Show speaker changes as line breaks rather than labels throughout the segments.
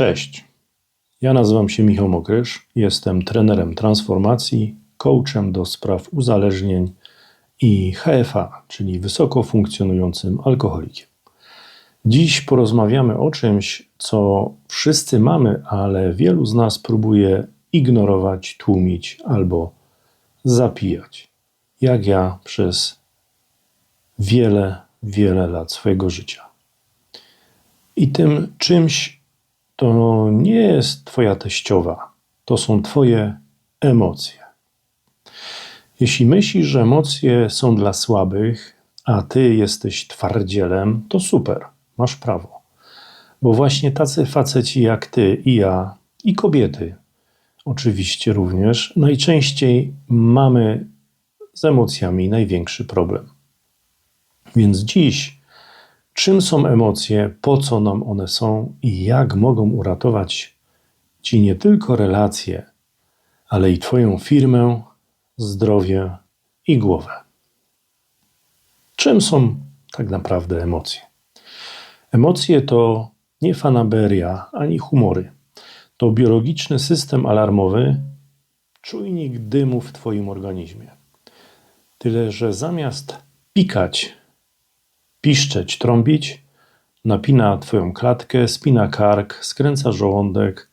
Cześć. Ja nazywam się Michał Mokrysz. Jestem trenerem transformacji, coachem do spraw uzależnień i HFA, czyli wysoko funkcjonującym alkoholikiem. Dziś porozmawiamy o czymś, co wszyscy mamy, ale wielu z nas próbuje ignorować, tłumić albo zapijać. Jak ja przez wiele, wiele lat swojego życia. I tym czymś to nie jest Twoja teściowa, to są Twoje emocje. Jeśli myślisz, że emocje są dla słabych, a Ty jesteś twardzielem, to super, masz prawo. Bo właśnie tacy faceci jak Ty i ja, i kobiety, oczywiście również, najczęściej mamy z emocjami największy problem. Więc dziś czym są emocje, po co nam one są i jak mogą uratować ci nie tylko relacje, ale i Twoją firmę, zdrowie i głowę. Czym są tak naprawdę emocje? Emocje to nie fanaberia ani humory. To biologiczny system alarmowy, czujnik dymu w Twoim organizmie. Tyle, że zamiast pikać piszczeć, trąbić, napina twoją klatkę, spina kark, skręca żołądek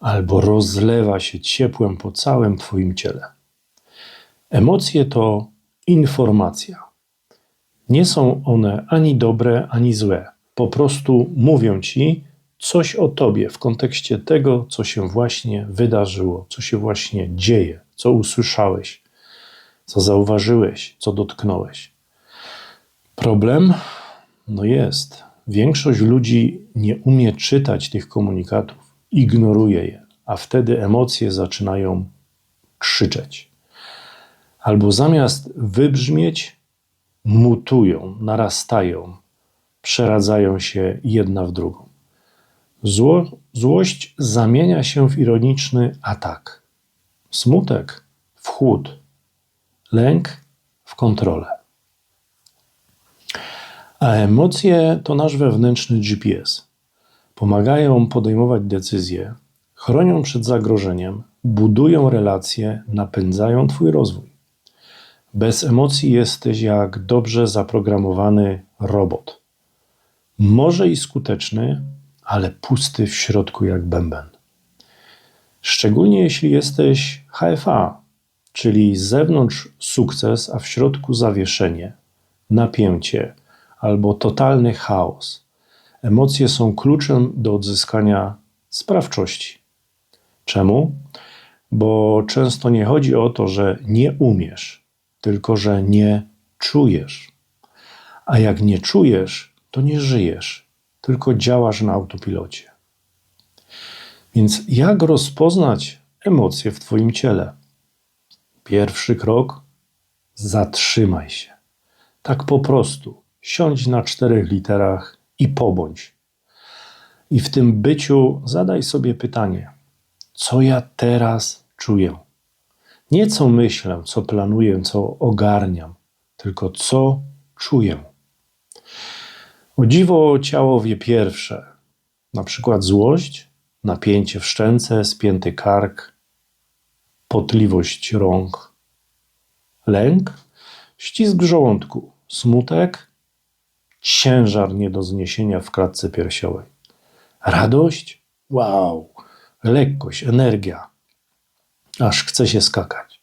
albo rozlewa się ciepłem po całym twoim ciele. Emocje to informacja. Nie są one ani dobre, ani złe. Po prostu mówią ci coś o tobie w kontekście tego, co się właśnie wydarzyło, co się właśnie dzieje, co usłyszałeś, co zauważyłeś, co dotknąłeś. Problem? No jest. Większość ludzi nie umie czytać tych komunikatów, ignoruje je, a wtedy emocje zaczynają krzyczeć. Albo zamiast wybrzmieć, mutują, narastają, przeradzają się jedna w drugą. Zło, złość zamienia się w ironiczny atak, smutek w chłód, lęk w kontrolę. A emocje to nasz wewnętrzny GPS. Pomagają podejmować decyzje, chronią przed zagrożeniem, budują relacje, napędzają Twój rozwój. Bez emocji jesteś jak dobrze zaprogramowany robot. Może i skuteczny, ale pusty w środku jak bęben. Szczególnie jeśli jesteś HFA, czyli z zewnątrz sukces, a w środku zawieszenie, napięcie, albo totalny chaos. Emocje są kluczem do odzyskania sprawczości. Czemu? Bo często nie chodzi o to, że nie umiesz, tylko że nie czujesz. A jak nie czujesz, to nie żyjesz, tylko działasz na autopilocie. Więc jak rozpoznać emocje w Twoim ciele? Pierwszy krok: zatrzymaj się. Tak po prostu siądź na czterech literach i pobądź. I w tym byciu zadaj sobie pytanie: co ja teraz czuję? Nie co myślę, co planuję, co ogarniam, tylko co czuję. O dziwo ciało wie pierwsze, na przykład złość, napięcie w szczęce, spięty kark, potliwość rąk, lęk, ścisk żołądku, smutek, ciężar nie do zniesienia w klatce piersiowej. Radość? Wow! Lekkość, energia. Aż chce się skakać.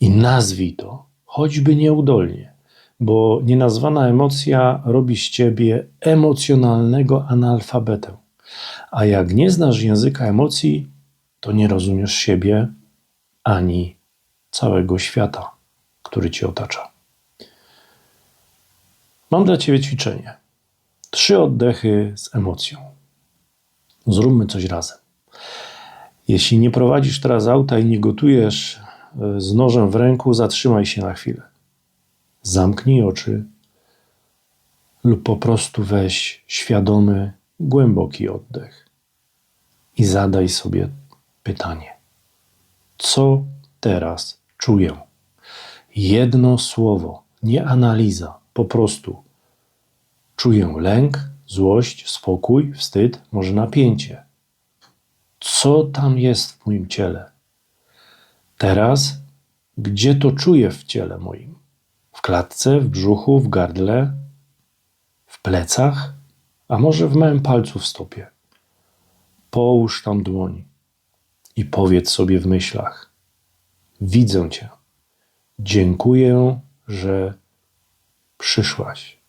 I nazwij to, choćby nieudolnie, bo nienazwana emocja robi z ciebie emocjonalnego analfabetę. A jak nie znasz języka emocji, to nie rozumiesz siebie ani całego świata, który ci otacza. Mam dla Ciebie ćwiczenie. Trzy oddechy z emocją. Zróbmy coś razem. Jeśli nie prowadzisz teraz auta i nie gotujesz e, z nożem w ręku, zatrzymaj się na chwilę. Zamknij oczy lub po prostu weź świadomy, głęboki oddech i zadaj sobie pytanie: Co teraz czuję? Jedno słowo, nie analiza, po prostu Czuję lęk, złość, spokój, wstyd, może napięcie. co tam jest w moim ciele. Teraz, gdzie to czuję w ciele moim? W klatce, w brzuchu, w gardle, w plecach, a może w małym palcu w stopie. Połóż tam dłoń i powiedz sobie w myślach: Widzę Cię. Dziękuję, że przyszłaś.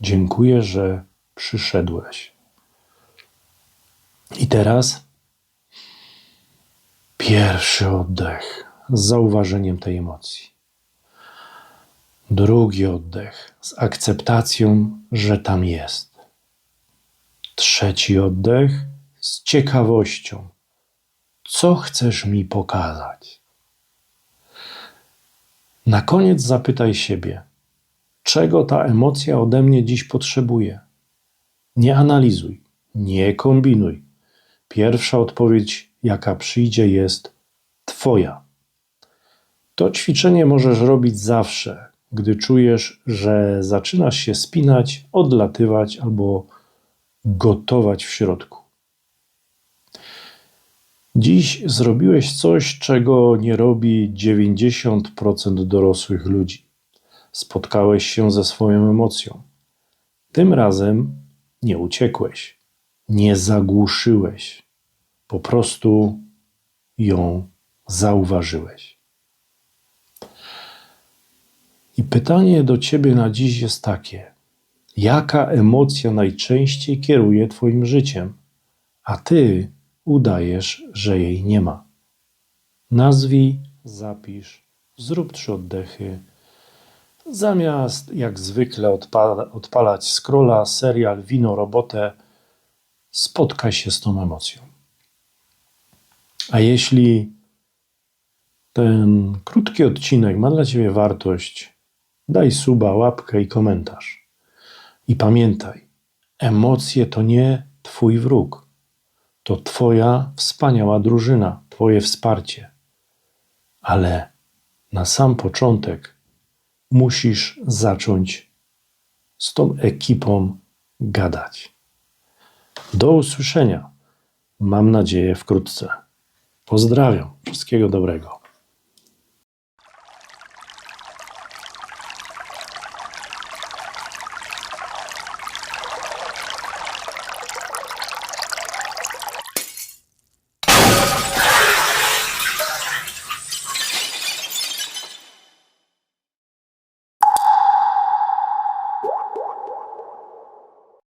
Dziękuję, że przyszedłeś. I teraz pierwszy oddech z zauważeniem tej emocji. Drugi oddech z akceptacją, że tam jest. Trzeci oddech z ciekawością. Co chcesz mi pokazać? Na koniec zapytaj siebie, czego ta emocja ode mnie dziś potrzebuje. Nie analizuj, nie kombinuj. Pierwsza odpowiedź, jaka przyjdzie, jest Twoja. To ćwiczenie możesz robić zawsze, gdy czujesz, że zaczynasz się spinać, odlatywać albo gotować w środku. Dziś zrobiłeś coś, czego nie robi 90% dorosłych ludzi. Spotkałeś się ze swoją emocją. Tym razem nie uciekłeś, nie zagłuszyłeś, po prostu ją zauważyłeś. I pytanie do ciebie na dziś jest takie: jaka emocja najczęściej kieruje Twoim życiem, a Ty udajesz, że jej nie ma? Nazwij, zapisz, zrób trzy oddechy. Zamiast jak zwykle odpala, odpalać scrolla, serial, wino, robotę, spotkaj się z tą emocją. A jeśli ten krótki odcinek ma dla Ciebie wartość, daj suba, łapkę i komentarz. I pamiętaj, emocje to nie Twój wróg. To Twoja wspaniała drużyna, Twoje wsparcie. Ale na sam początek musisz zacząć z tą ekipą gadać. Do usłyszenia. Mam nadzieję wkrótce. Pozdrawiam. Wszystkiego dobrego.